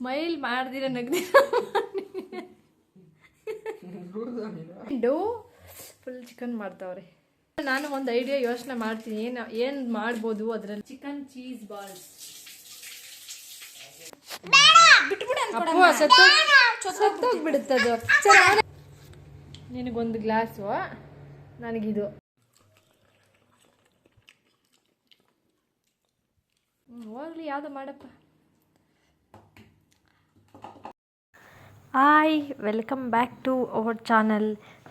Smile ಮಾಡ್ದಿರ ನಗ್ದಿರ full chicken ಮಾಡ್ತಾವ್ರೆ. ನಾನು ಒಂದು ಐಡಿಯಾ ಯೋಚನೆ ಮಾಡ್ತೀನಿ. ಏನು ಏನು ಮಾಡ್ಬೋದು ಅದರಲ್ಲಿ? ಚಿಕನ್ ಚೀಸ್ ಬಾಲ್ಸ್ ಸತ್ತೋಗ್ಬಿಡುತ್ತದು ನಿನಗೊಂದು ಗ್ಲಾಸು ನನಗಿದು. ಹ್ಮ್, ಹೋಗ್ಲಿ ಯಾವ್ದು ಮಾಡಪ್ಪ. Hi welcome back to our channel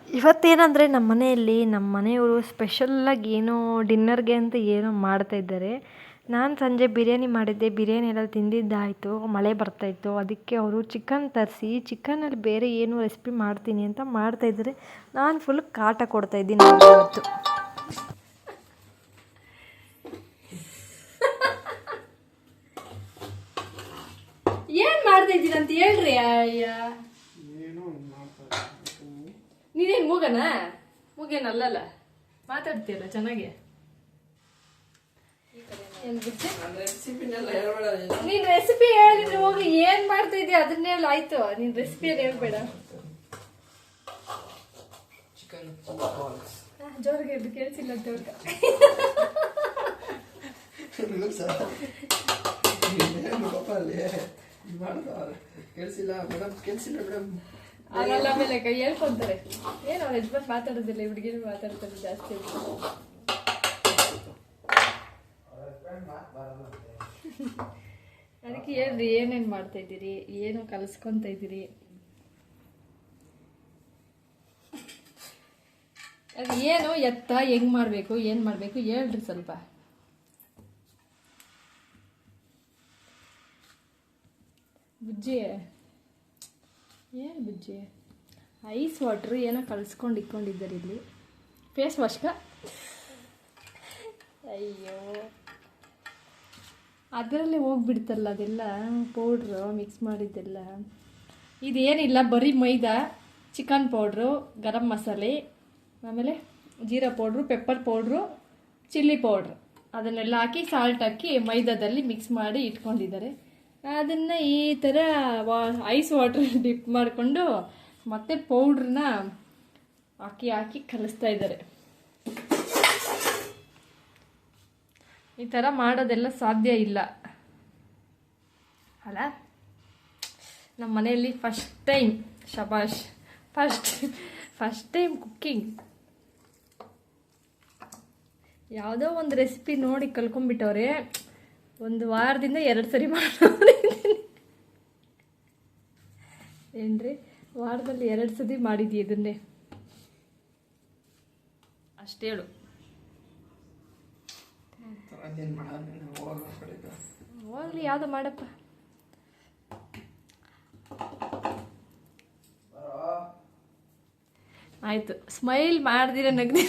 ಇವತ್ತೇನಂದರೆ ನಮ್ಮ ಮನೆಯಲ್ಲಿ ನಮ್ಮ ಮನೆಯವರು ಸ್ಪೆಷಲ್ಲಾಗಿ ಏನೋ ಡಿನ್ನರ್ಗೆ ಅಂತ ಏನೋ ಮಾಡ್ತಾ ಇದ್ದಾರೆ. ನಾನು ಸಂಜೆ ಬಿರಿಯಾನಿ ಮಾಡಿದ್ದೆ, ಬಿರಿಯಾನಿ ಎಲ್ಲ ತಿಂದಿದ್ದಾಯಿತು, ಮಳೆ ಬರ್ತಾಯಿತ್ತು ಅದಕ್ಕೆ ಅವರು ಚಿಕನ್ ತರಿಸಿ ಚಿಕನಲ್ಲಿ ಬೇರೆ ಏನು ರೆಸಿಪಿ ಮಾಡ್ತೀನಿ ಅಂತ ಮಾಡ್ತಾಯಿದ್ದಾರೆ ನಾನು ಫುಲ್ ಕಾಟ ಕೊಡ್ತಾಯಿದ್ದೀನಿ ಇವತ್ತು ಏನು ಮಾಡ್ತಾ ಇದ್ದೀನಿ ಅಂತ ಹೇಳ್ರಿ ಅಯ್ಯ. ನೀನೇನು ಮೂಗನ? ಮೂಗೇನಲ್ಲಲ್ಲ. ಮಾತಾಡ್ತೀಯಲ್ಲ ಚೆನ್ನಾಗಿ? ನೀನ್ ರೆಸಿಪಿ ಹೇಳಿದ್ರೆ ಹೋಗಿ ಏನ್ ಮಾಡ್ತಾ ಇದೀಯ? ಅದನ್ನೇ ನೀನು ಆಯ್ತು. ನೀನ್ ರೆಸಿಪಿ ಏನು ಹೇಳ್ಬೇಡ ಜೋರ್ಗೆ ಇದು ಕೇಳಿಸಿಲ್ಲ ಕೇಳಿಸಿಲ್ಲ ಮೇಡಮ್ ಕೇಳಿಸಿಲ್ಲ ಮೇಡಮ್ ಆಗಲ್ಲ ಆಮೇಲೆ ಕೈ ಹೇಳ್ಕೊಂತಾರೆ. ಏನು ಅವ್ರ ಯಜಮಾನ್ ಮಾತಾಡೋದಿಲ್ಲ ಹುಡುಗಿನ ಮಾತಾಡ್ತಾರೆ ಜಾಸ್ತಿ. ಅದಕ್ಕೆ ಹೇಳ್ರಿ, ಏನೇನು ಮಾಡ್ತಾ ಇದ್ದೀರಿ? ಏನು ಕಲಿಸ್ಕೊಂತ ಇದ್ದೀರಿ? ಅದು ಏನು ಎತ್ತ, ಹೆಂಗ್ ಮಾಡಬೇಕು, ಏನು ಮಾಡಬೇಕು ಹೇಳ್ರಿ ಸ್ವಲ್ಪ. ಬುಜ್ಜಿ. ಏನು ಬುಜ್ಜಿ? ಐಸ್ ವಾಟ್ರ್ ಏನೋ ಕಲಿಸ್ಕೊಂಡು ಇಟ್ಕೊಂಡಿದ್ದಾರೆ ಇಲ್ಲಿ. ಫೇಸ್ ವಾಶ್ಕ ಅಯ್ಯೋ. ಅದರಲ್ಲೇ ಹೋಗ್ಬಿಡ್ತಲ್ಲ ಅದೆಲ್ಲ? ಪೌಡ್ರು ಮಿಕ್ಸ್ ಮಾಡಿದ್ದೆಲ್ಲ. ಇದೇನಿಲ್ಲ ಬರೀ ಮೈದಾ ಚಿಕನ್ ಪೌಡ್ರು ಗರಂ ಮಸಾಲೆ ಆಮೇಲೆ jeera powder pepper powder chilli powder. ಅದನ್ನೆಲ್ಲ ಹಾಕಿ ಸಾಲ್ಟ್ ಹಾಕಿ ಮೈದಾದಲ್ಲಿ ಮಿಕ್ಸ್ ಮಾಡಿ ಇಟ್ಕೊಂಡಿದ್ದಾರೆ. ಅದನ್ನು ಈ ಥರ ವಾ ಐಸ್ ವಾಟರ್ ಡಿಪ್ ಮಾಡಿಕೊಂಡು ಮತ್ತೆ ಪೌಡ್ರನ್ನ ಹಾಕಿ ಹಾಕಿ ಕಲಿಸ್ತಾ ಇದ್ದಾರೆ. ಈ ಥರ ಮಾಡೋದೆಲ್ಲ ಸಾಧ್ಯ ಇಲ್ಲ. ಅಲ್ಲ? ನಮ್ಮ ಮನೆಯಲ್ಲಿ ಫಸ್ಟ್ ಟೈಮ್ ಶಬಾಷ್. ಫಸ್ಟ್ ಫಸ್ಟ್ ಟೈಮ್ ಕುಕ್ಕಿಂಗ್ ಯಾವುದೋ ಒಂದು ರೆಸಿಪಿ ನೋಡಿ ಕಲ್ಕೊಂಡ್ಬಿಟ್ಟವ್ರೆ. ಒಂದು ವಾರದಿಂದ ಎರಡು ಸರಿ ಮಾಡಿದ್ದೀನಿ ಏನ್ರಿ? ವಾರದಲ್ಲಿ ಎರಡು ಸತಿ ಮಾಡಿದ್ದಿ ಇದನ್ನೇ? ಅಷ್ಟೇಳು ಹೋಗ್ಲಿ ಯಾವ್ದು ಮಾಡಪ್ಪ. ಆಯ್ತು. ಸ್ಮೈಲ್ ಮಾಡ್ದಿರ ನಗ್ದಿರ.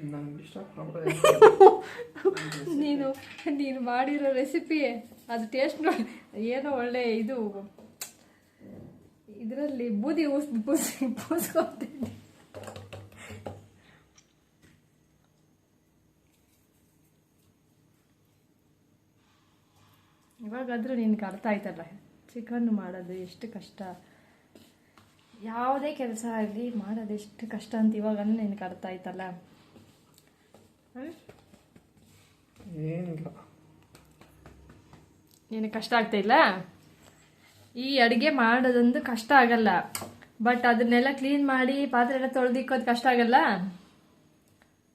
ನೀನು ನೀನು ಮಾಡಿರೋ ರೆಸಿಪಿ ಅದು ಟೇಸ್ಟ್ ನೋಡಿ. ಏನೋ ಒಳ್ಳೆ ಇದು ಇದರಲ್ಲಿ ಬೂದಿ ಊಸ್ ಬೂಸಿ ಬೂಸ್ಕೊತಿದ್ದೆ. ಇವಾಗಾದರೂ ನಿನ್ಗೆ ಅರ್ಥ ಆಯ್ತಲ್ಲ ಚಿಕನ್ ಮಾಡೋದು ಎಷ್ಟು ಕಷ್ಟ. ಯಾವುದೇ ಕೆಲಸ ಆಗಲಿ ಮಾಡೋದು ಎಷ್ಟು ಕಷ್ಟ ಅಂತ ಇವಾಗ ನಿನಗೆ ಅರ್ಥ ಆಯ್ತಲ್ಲ? ಏನಿಲ್ಲ. ಏನು ಕಷ್ಟ ಇಲ್ಲ ಈ ಅಡುಗೆ ಮಾಡೋದೊಂದು ಕಷ್ಟ ಆಗಲ್ಲ. ಬಟ್ ಅದನ್ನೆಲ್ಲ ಕ್ಲೀನ್ ಮಾಡಿ ಪಾತ್ರೆ ಎಲ್ಲ ತೊಳೆದಿಕ್ಕೋದು ಕಷ್ಟ ಆಗಲ್ಲ.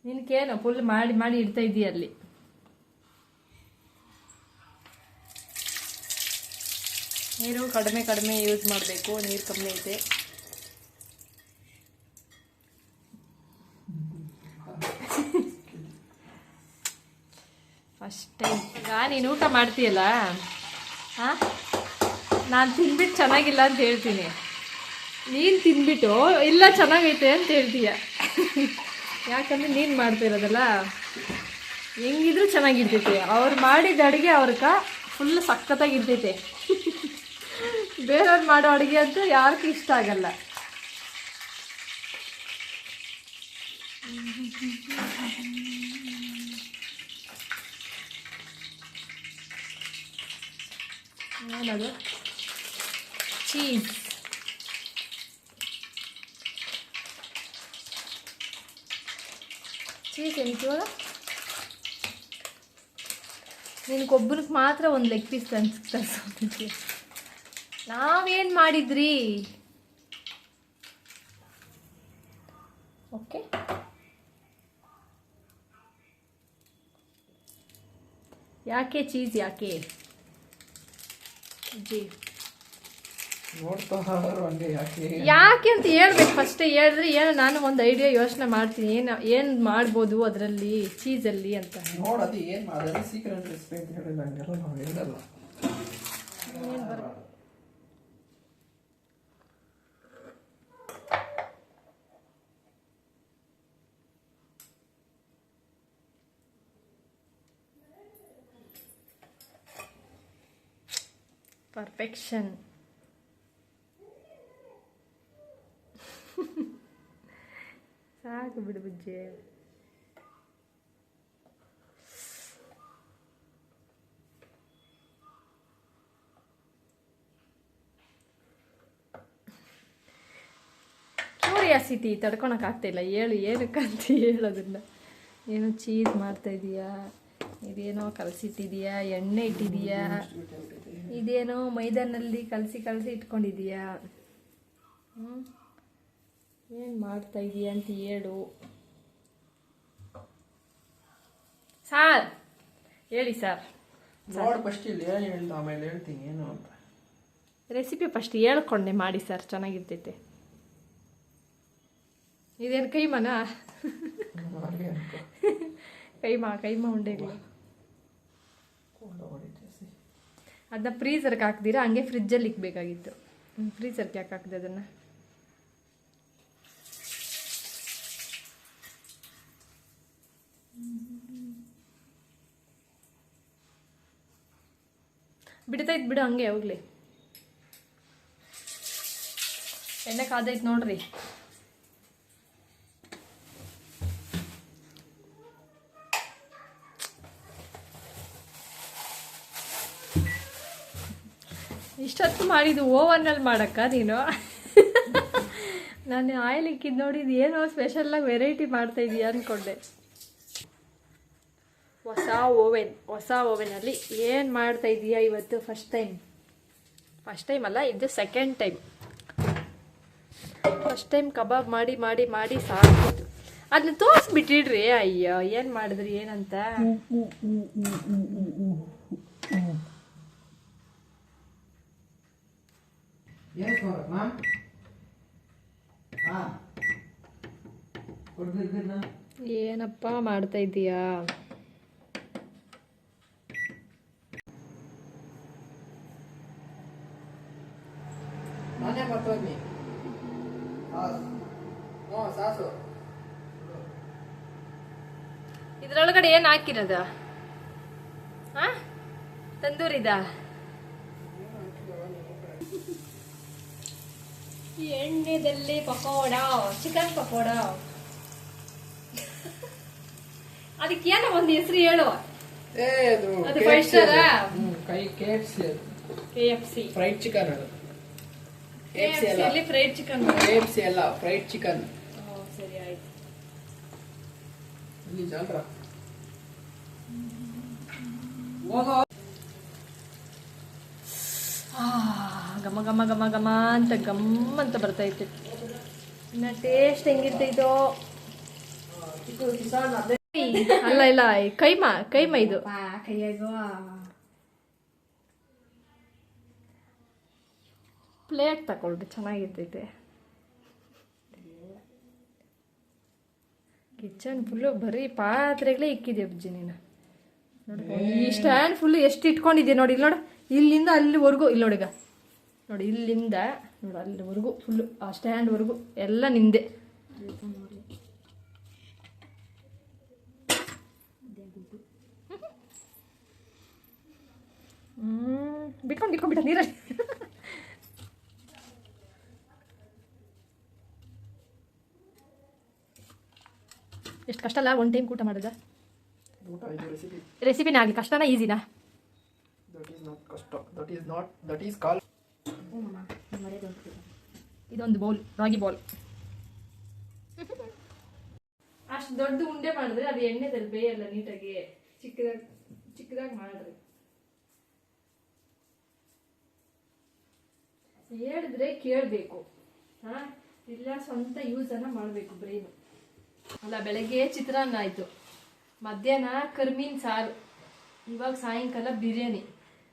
ನಿನಗೇನು ಫುಲ್ ಮಾಡಿ ಮಾಡಿ ಇಡ್ತಾ ಇದೀಯ ಅಲ್ಲಿ. ನೀರು ಕಡಿಮೆ ಕಡಿಮೆ ಯೂಸ್ ಮಾಡಬೇಕು, ನೀರು ಕಮ್ಮಿ ಐತೆ. ಫಸ್ಟ್ ಟೈಮ್ ನೀನು ಊಟ ಮಾಡ್ತೀಯಲ್ಲ? ಹಾಂ ನಾನು ತಿನ್ಬಿಟ್ಟು ಚೆನ್ನಾಗಿಲ್ಲ ಅಂತ ಹೇಳ್ತೀನಿ. ನೀನು ತಿನ್ಬಿಟ್ಟು, ಇಲ್ಲ ಚೆನ್ನಾಗೈತೆ ಅಂತ ಹೇಳ್ತೀಯ. ಯಾಕಂದ್ರೆ ನೀನು ಮಾಡ್ತಿರೋದಲ್ಲ ಹೆಂಗಿದ್ರು ಚೆನ್ನಾಗಿರ್ತೈತೆ. ಅವ್ರು ಮಾಡಿದ ಅಡುಗೆ ಅವ್ರಕ ಫುಲ್ ಸಖತ್ತಾಗಿರ್ತೈತೆ ಬೇರೆಯವ್ರು ಮಾಡೋ ಅಡುಗೆ ಅಂತೂ ಯಾರಿಗೂ ಇಷ್ಟ ಆಗಲ್ಲ. ಏನದು ಚೀಸ್. ಚೀಸ್ ಎಂತಿವಾಗ ನಿನಗೊಬ್ಬನಿಗೆ ಮಾತ್ರ ಒಂದು ಲೆಗ್ ಪೀಸ್ ತಂದು ತರಿಸೋದಕ್ಕೆ. ನಾವೇನು ಮಾಡಿದ್ರಿ? ಓಕೆ ಯಾಕೆ ಚೀಸ್ ಯಾಕೆ? ಜಿ ಯಾಕೆ? ಅಂತ ಹೇಳ್ಬೇಕು ಫಸ್ಟ್ ಹೇಳಿದ್ರೆ ಏನು ನಾನು ಒಂದು ಐಡಿಯಾ ಯೋಚನೆ ಮಾಡ್ತೀನಿ ಏನು ಏನು ಮಾಡ್ಬೋದು ಅದರಲ್ಲಿ ಚೀಸಲ್ಲಿ ಅಂತ. ನೋಡೋದು ಏನು ಮಾಡೋದು ಸೀಕ್ರೆಟ್ ರೆಸಿಪಿ ಅಂತ ಹೇಳಿಲ್ಲ ಹಂಗೆಲ್ಲ ನಾವು ಹೇಳಲ್ಲ. ಪರ್ಫೆಕ್ಷನ್ ಸಾಕು ಬಿಡು ಬುಜ್ಜಿ ಕ್ಯೂರಿಯಾಸಿಟಿ ತಡ್ಕೊಳಕ್ಕಾಗ್ತಿಲ್ಲ ಹೇಳು ಏನಕ್ಕಂತ ಹೇಳೋದನ್ನ ಏನೋ ಚೀಸ್ ಮಾಡ್ತಾ ಇದೀಯಾ ಇದೇನೋ ಕಲಸಿಟ್ಟಿದೀಯಾ ಎಣ್ಣೆ ಇಟ್ಟಿದೀಯಾ ಇದೇನೋ ಮೈದಾನಲ್ಲಿ ಕಲಸಿ ಕಲಸಿ ಇಟ್ಕೊಂಡಿದೀಯಾ ಹ್ಞೂ ಏನು ಮಾಡ್ತಾ ಇದೀಯ ಅಂತ ಹೇಳು. ಸಾರ್ ಹೇಳಿ ಸರ್. ನೋಡ್ ಫಸ್ಟ್ ಇಲ್ಲಿ ಏನ್ ಹೇಳ್ದ ಆಮೇಲೆ ಹೇಳ್ತೀನಿ ಏನು ಅಂತ. ರೆಸಿಪಿ ಫಸ್ಟ್ ಹೇಳ್ಕೊಂಡೆ ಮಾಡಿ ಸರ್ ಚೆನ್ನಾಗಿರ್ತೈತೆ. ಇದೇನು ಕೈ ಮನ? ಅನ್ಕೋ. ಕೈಮಾ ಕೈಮಾ ಉಂಡೆಗಳು ಅದನ್ನ ಫ್ರೀಸರ್ಗೆ ಹಾಕ್ದಿರಾ, ಹಂಗೆ ಫ್ರಿಜ್ಜಲ್ಲಿ ಇಕ್ಬೇಕಾಗಿತ್ತು. ಫ್ರೀಸರ್ಗೆ ಯಾಕೆ ಹಾಕಿದೆ ಅದನ್ನು? ಬಿಡ್ತೈತೆ ಬಿಡು, ಹಂಗೆ ಹೋಗ್ಲಿ. ಎಣ್ಣೆ ಕಾದೈತೆ ನೋಡ್ರಿ. ಇಷ್ಟೊತ್ತು ಮಾಡಿದ್ದು ಓವನ್ನಲ್ಲಿ ಮಾಡಕ್ಕ ನೀನು? ನಾನು ಆಯಿಲ್ ಇಕ್ಕಿದ್ದು ನೋಡಿದ್ದು ಏನೋ ಸ್ಪೆಷಲ್ಲಾಗಿ ವೆರೈಟಿ ಮಾಡ್ತಾ ಇದೀಯ ಅಂದ್ಕೊಂಡೆ ಹೊಸ ಓವೆನ್ ಹೊಸ ಓವೆನಲ್ಲಿ ಏನು ಮಾಡ್ತಾ ಇದೀಯಾ ಇವತ್ತು ಫಸ್ಟ್ ಟೈಮ್ ಫಸ್ಟ್ ಟೈಮ್ ಅಲ್ಲ, ಇದು second time first time kebab ಮಾಡಿ ಮಾಡಿ ಮಾಡಿ ಸಾಕಿತ್ತು ಅದನ್ನ ತೋರಿಸ್ಬಿಟ್ಟಿಡ್ರಿ, ಅಯ್ಯೋ, ಏನು ಮಾಡಿದ್ರಿ ಏನಂತ? ಏನು ಹಾಂ ಏನಪ್ಪ ಮಾಡ್ತಾ ಇದ್ದೀಯಾ? ನಾನೇ ಮರ್ತೋದ್ನಿ ಹ್ಞೂ ಸಾಸು. ಇದ್ರೊಳಗಡೆ ಏನು ಹಾಕಿರೋದ? ಹಾ ತಂದೂರಿದ? ಎಣ್ಣೆದಲ್ಲಿ ಪಕೋಡ ಚಿಕನ್ ಪಕೋಡ. ಅದಕ್ಕೆ ಏನೋ ಒಂದು ಹೆಸರು ಹೇಳು. ಅದು ಕೈ K F C K F C fried chicken ಅದು. ಕೆ ಎಫ್ ಸಿ ಅಲ್ಲಿ. Fried chicken K F C ಅಲ್ಲ ಫ್ರೈಡ್ ಚಿಕನ್ ಸರಿ ಆಯ್ತು. ಇಲ್ಲಿ ಜಾಲ್ರ ಹೋಗೋ ಆ, ಘಮ ಘಮ ಘಮ ಘಮ ಅಂತ ಗಮ್ ಅಂತ ಬರ್ತೈತೆ ಇನ್ನ ಟೇಸ್ಟ್ ಹೆಂಗಿರ್ತೈತೋ ಅಲ್ಲ ಇಲ್ಲ ಕೈಮ ಕೈಮ ಇದು. ಪ್ಲೇಟ್ ತಗೊಳ್ರಿ ಚೆನ್ನಾಗಿರ್ತೈತೆ. ಕಿಚನ್ ಫುಲ್ಲು ಬರೀ ಪಾತ್ರೆಗಳೇ ಇಕ್ಕಿದೆ ಅಜ್ಜಿ ನೀನು. ನೋಡಿ ಈ ಸ್ಟ್ಯಾಂಡ್ ಫುಲ್ ಎಷ್ಟು ಇಟ್ಕೊಂಡಿದ್ದೆ ನೋಡಿ ಇಲ್ಲಿ ನೋಡಿ. ಇಲ್ಲಿಂದ ಅಲ್ಲಿವರೆಗೂ ಇಲ್ಲಿ ನೋಡಿಗ ನೋಡಿ ಇಲ್ಲಿಂದ ನೋಡಿ ಅಲ್ಲಿವರೆಗೂ ಫುಲ್ಲು ಆ ಸ್ಟ್ಯಾಂಡ್ವರೆಗೂ ಎಲ್ಲ ನಿಂದೆ. ಹ್ಞೂ ಬಿಟ್ಕೊಂಡು ಬಿಟ್ಕೊಂಡ್ಬಿಟ್ಟ ನೀರಲ್ಲಿ. ಎಷ್ಟು ಕಷ್ಟ ಅಲ್ಲ ಒನ್ ಟೈಮ್ ಊಟ ಮಾಡೋದ ರೆಸಿಪಿನೇ ಆಗಲಿ ಕಷ್ಟನಾ ಈಸಿನಾ ದಟ್ ಈಸ್ ನಾಟ್ ಕಷ್ಟ. That is not that is call ಇದೊಂದು ಬೌಲ್ ರಾಗಿ ಬೌಲ್ ಅಷ್ಟು ದೊಡ್ಡ ಉಂಡೆ ಮಾಡಿದ್ರೆ ಅದು ಎಣ್ಣೆದಲ್ಲಿ ಬೇಯಲ್ಲ ನೀಟಾಗಿ ಚಿಕ್ಕದಾಗಿ ಚಿಕ್ಕದಾಗಿ ಮಾಡ್ರಿ ಹೇಳಿದ್ರೆ ಕೇಳಬೇಕು. ಹಾ, ಇಲ್ಲ ಸ್ವಂತ ಯೂಸನ್ನ ಮಾಡಬೇಕು ಬ್ರೈನು ಅಲ್ಲ, ಬೆಳಗ್ಗೆ ಚಿತ್ರಾನ್ನ ಆಯಿತು. ಮಧ್ಯಾಹ್ನ ಕರ್ಮೀನ್ ಸಾರು. ಇವಾಗ ಸಾಯಂಕಾಲ ಬಿರಿಯಾನಿ.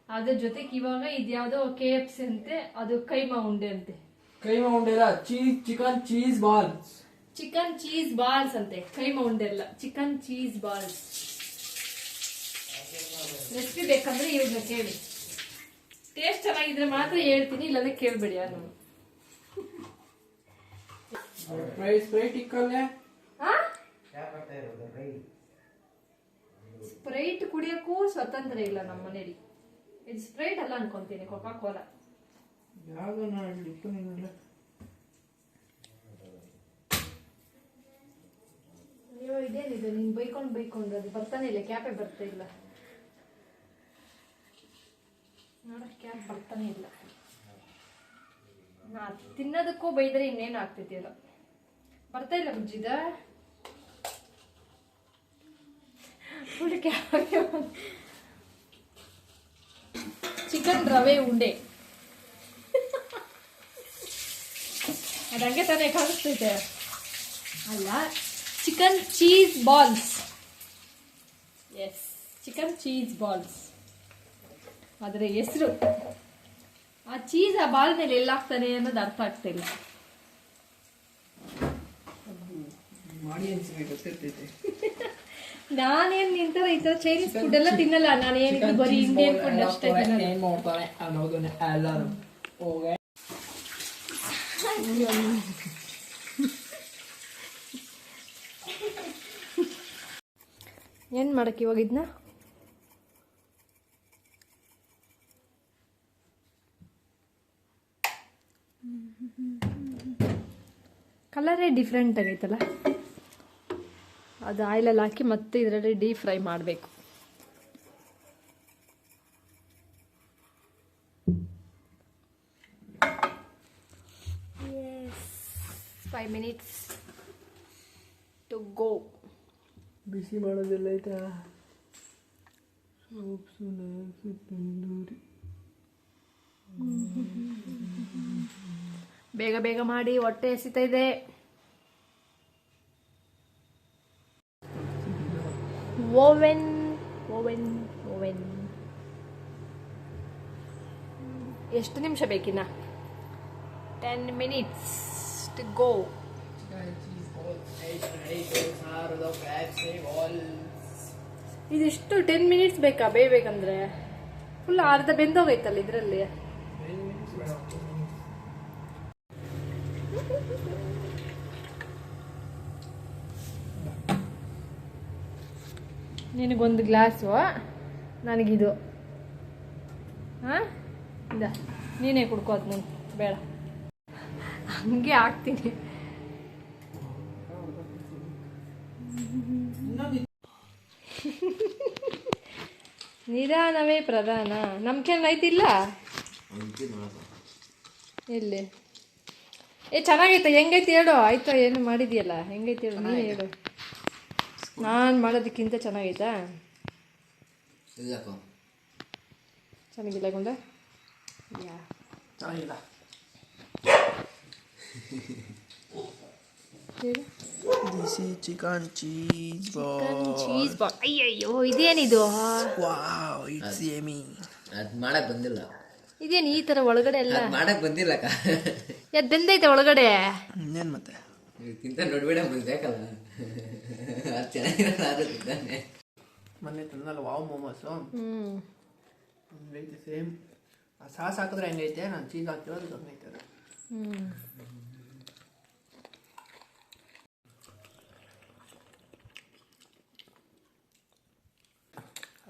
ಅದ್ರ ಜೊತೆಗೆ ಇವಾಗ ಇದ್ಯಾವುದೋ ಕೆ ಎಫ್ ಸಿ ಅಂತೆ ಅದು ಕೈಮಾ ಉಂಡೆ ಅಂತೆ. ಕೈಮಾ ಉಂಡೆ cheese chicken cheese balls. Chicken cheese balls ಅಂತೆ ಕೈಮಾ ಉಂಡೆ ಅಲ್ಲ ಚಿಕನ್ ಚೀಸ್ ಬಾಲ್ಸ್. ರೆಸಿಪಿ ಬೇಕಂದ್ರೆ ಇವ್ರನ್ನ ಕೇಳಿ. ಟೇಸ್ಟ್ ಚೆನ್ನಾಗಿದ್ರೆ ಮಾತ್ರ ಹೇಳ್ತೀನಿ ಇಲ್ಲಾಂದ್ರೆ ಕೇಳ್ಬೇಡಿ ಯಾರು ಸ್ಪ್ರೈ ಸ್ಪ್ರೈ ಟಿಕ್ಕಲ್ಲೇ ಸ್ಪ್ರೈಟ್ ಕುಡಿಯೋಕ್ಕೂ ಸ್ವತಂತ್ರ ಇಲ್ಲ ನಮ್ಮ ಮನೇಲಿ ಇದು ಸ್ಪ್ರೈಟ್ ಅಲ್ಲ ಅನ್ಕೊಂತೀನಿ ಕೊಕಾ ಕೋಲಾ. ಯಾವುದು ನಾನು ಇಟ್ಟು ನೀನಲ್ಲ ಅಯ್ಯೋ ಇದೇನಿದು ನೀನ್ ಬೈಕೊಂಡು ಬೈಕೊಂಡು ಅದು ಬರ್ತಾನೆ ಇಲ್ಲ ಕ್ಯಾಪೇ ಬರ್ತಾ ಇಲ್ಲ. ನೋಡ ಕ್ಯಾಪ್ ಬರ್ತಾನೆ ಇಲ್ಲ. ನಾ ತಿನ್ನೋದಕ್ಕೂ ಬೈದ್ರೆ ಇನ್ನೇನು ಆಗ್ತೈತಿ ಅದು. ಬರ್ತಾ ಇಲ್ಲ ಬುಜ್ಜಿದ ಫುಲ್ ಕ್ಯಾಪ್ ಚಿಕನ್ ರವೆ ಉಂಡೆ. ಅದು ಹಂಗೆ ತಾನೇ ಕಾಣಿಸ್ತೈತೆ ಅಲ್ಲ chicken cheese balls yes chicken cheese balls ಅದರ ಹೆಸರು. ಆ ಚೀಸ್ ಆ ಬಾಲ್ ಮೇಲೆ ಎಲ್ಲಾಗ್ತಾನೆ ಅನ್ನೋದು ಅರ್ಥ ಆಗ್ತಾ ಇಲ್ಲ ಮಾಡಿ ಅನ್ಸಿಗೆ ಗೊತ್ತಿರ್ತೈತೆ ನಾನೇನ್ ನಿಂತರ ಈ ತರ ಚೈನೀಸ್ ಫುಡ್ ಎಲ್ಲ ತಿನ್ನಲ್ಲ. ನಾನೇನಿದ್ರು ಬರೀ ಇಂಡಿಯನ್ ಫುಡ್ ಅಷ್ಟೇ ಏನ್ ಮಾಡ್ತಾರೆ ಅನ್ನೋದನ್ನ ಎಲ್ಲರೂ. ಹೋಗಿ. ಏನ್ ಮಾಡಕ್ ಇವಾಗ ಇದನ್ನ ಕಲರೇ ಡಿಫ್ರೆಂಟ್ ಆಗೈತಲ್ಲ? ಅದು ಆಯಿಲಲ್ಲಿ ಹಾಕಿ ಮತ್ತೆ ಇದರಲ್ಲಿ ಡೀಪ್ ಫ್ರೈ ಮಾಡಬೇಕು. ಫೈವ್ ಮಿನಿಟ್ಸ್ ಟು ಗೋ ಬಿಸಿ ಮಾಡೋದೆಲ್ಲ ಆಯ್ತಾ? ಸೋಪ್ಸು ತಂದೂರಿ ಬೇಗ ಬೇಗ ಮಾಡಿ ಹೊಟ್ಟೆ ಎಸಿತಾ ಇದೆ. ಓವೆನ್ ಓವೆನ್ ಓವೆನ್ ಎಷ್ಟು ನಿಮಿಷ ಬೇಕಿನ್ನ? ಟೆನ್ ಮಿನಿಟ್ಸ್ ಟು ಗೋ ಇದಿಷ್ಟು ಟೆನ್ ಮಿನಿಟ್ಸ್ ಬೇಕಾ ಬೇಯಬೇಕಂದ್ರೆ ಫುಲ್ ಅರ್ಧ ಬೆಂದೋಗೈತಲ್ಲ ಇದರಲ್ಲಿ. ನಿನಗೊಂದು ಗ್ಲಾಸು. ನನಗಿದು. ಹಾಂ? ಇದ. ನೀನೇ ಕುಡ್ಕೋದು ನಾನು. ಬೇಡ. ಹಂಗೆ ಆಗ್ತೀನಿ ನಿಧಾನವೇ ಪ್ರಧಾನ. ನಂಬಿಕೆ ಐತಿಲ್ಲ ಎಲ್ಲಿ ಏ, ಚೆನ್ನಾಗೈತೆ. ಹೆಂಗೈತೆ ಹೇಳು. ಆಯ್ತಾ, ಏನು ಮಾಡಿದ್ಯಲ್ಲ? ಹೆಂಗೈತೆ ಹೇಳು, ನೀನು ಹೇಳು. ನಾನು ಮಾಡೋದಕ್ಕಿಂತ ಚೆನ್ನಾಗೈತಾ? ಇಲ್ಲಪ್ಪ ಚೆನ್ನಾಗಿಲ್ಲ ಗುಂಡ? ಯಾ. ಚೆನ್ನಾಗಿಲ್ಲ. ದಿಸ್ ಬಿಸಿ ಚಿಕನ್ ಚೀಸ್ ಚೀಸ್ ಬಾಲ್. ಅಯ್ಯಯ್ಯೋ ಇದೇನಿದು? ವಾವ್ ಇಟ್ಸ್ ಯಮಿ ಅದು ಮಾಡಕ್ಕೆ ಬಂದಿಲ್ಲ. ಇದೇನು ಈ ಥರ ಒಳಗಡೆ ಎಲ್ಲ? ಮಾಡಕ್ಕೆ ಬಂದಿಲ್ಲ ಅಕ್ಕ. ಯಾಕೆ ಬೆಂದೈತೆ ಒಳಗಡೆ? ಇನ್ನೇನು ಮತ್ತೆ? ಇದಕ್ಕಿಂತ ನೋಡ್ಬೇಡ ಮುಂದೆ ಅದು ಚೆನ್ನಾಗಿರಲ್ಲ ಅದು ತಿಂತಾನೆ ಮೊನ್ನೆ ತಂದಲ್ಲ ವಾವ್ ಮೊಮೋಸು. ಹ್ಞೂ ಹಂಗೈತೆ ಸೇಮ್. ಆ ಸಾಸ್ ಹಾಕಿದ್ರೆ ಹೆಂಗೈತೆ ನಾನು ಚೀಸ್ ಹಾಕಿರೋದು ಹಂಗೈತೆ ಅದು ಹ್ಞೂ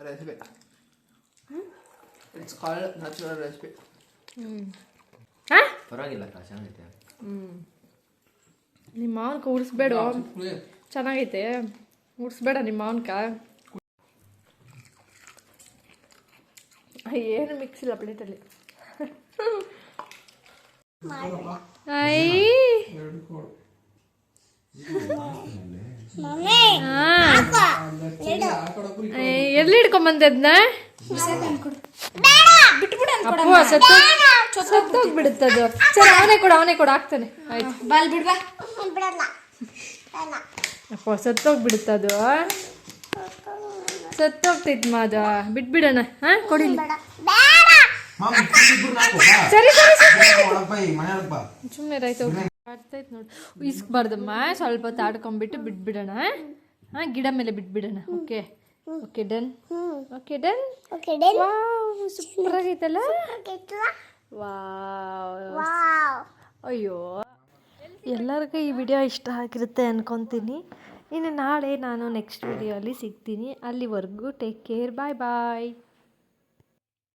recipe. It's called natural recipe ಪರವಾಗಿಲ್ಲ ಚೆನ್ನಾಗೈತೆ ಹ್ಞೂ ನಿಮ್ಮ ಮಾವನ ಉಳಿಸ್ಬೇಡ ಚೆನ್ನಾಗೈತೆ. ಮುಡ್ಸ್ಬೇಡ ನಿಮ್ಮ ಮಾವನ್ಕ. ಏನು ಮಿಕ್ಸ್ ಇಲ್ಲ ಪ್ಲೇಟಲ್ಲಿ ಎಲ್ಲಿ ಹಿಡ್ಕೊಂಬಂದೆ ಅದನ್ನ ಸತ್ತೋಗ್ಬಿಡುತ್ತದು. ಸರಿ ಅವನೇ ಕೊಡು ಅವನೇ ಕೊಡು ಹಾಕ್ತಾನೆ. ಆಯ್ತು. ಬಾಲ್ ಬಿಡ್ಬಾ ಅಪ್ಪ ಸತ್ತೋಗ್ಬಿಡುತ್ತದು ಸತ್ತೋಗ್ತೈತ್ ಮಾದ ಬಿಟ್ಬಿಡೋಣ ಹಾ ಕೊಡಿ. ಸರಿ ಸರಿ ಸುಮ್ಮನೆ ರೈತ ಆಡ್ತೈತ್ ನೋಡಿ. ಇಸ್ಬಾರ್ದಮ್ಮ ಸ್ವಲ್ಪ ಹೊತ್ತು ಆಡ್ಕೊಂಬಿಟ್ಟು ಬಿಟ್ಬಿಡೋಣ ಹಾ ಗಿಡ ಮೇಲೆ ಬಿಟ್ಬಿಡೋಣ. Okay. Okay done. Okay done. Okay done. Wow super ಆಗೈತಲ್ಲ wow. ಅಯ್ಯೋ. ಎಲ್ಲರಿಗೂ ಈ ವಿಡಿಯೋ ಇಷ್ಟ ಆಗಿರುತ್ತೆ ಅಂದ್ಕೊತೀನಿ ಇನ್ನು ನಾಳೆ ನಾನು ನೆಕ್ಸ್ಟ್ ವಿಡಿಯೋ ಅಲ್ಲಿ ಸಿಗ್ತೀನಿ. ಅಲ್ಲಿವರೆಗೂ ಟೇಕ್ ಕೇರ್ ಬಾಯ್ ಬಾಯ್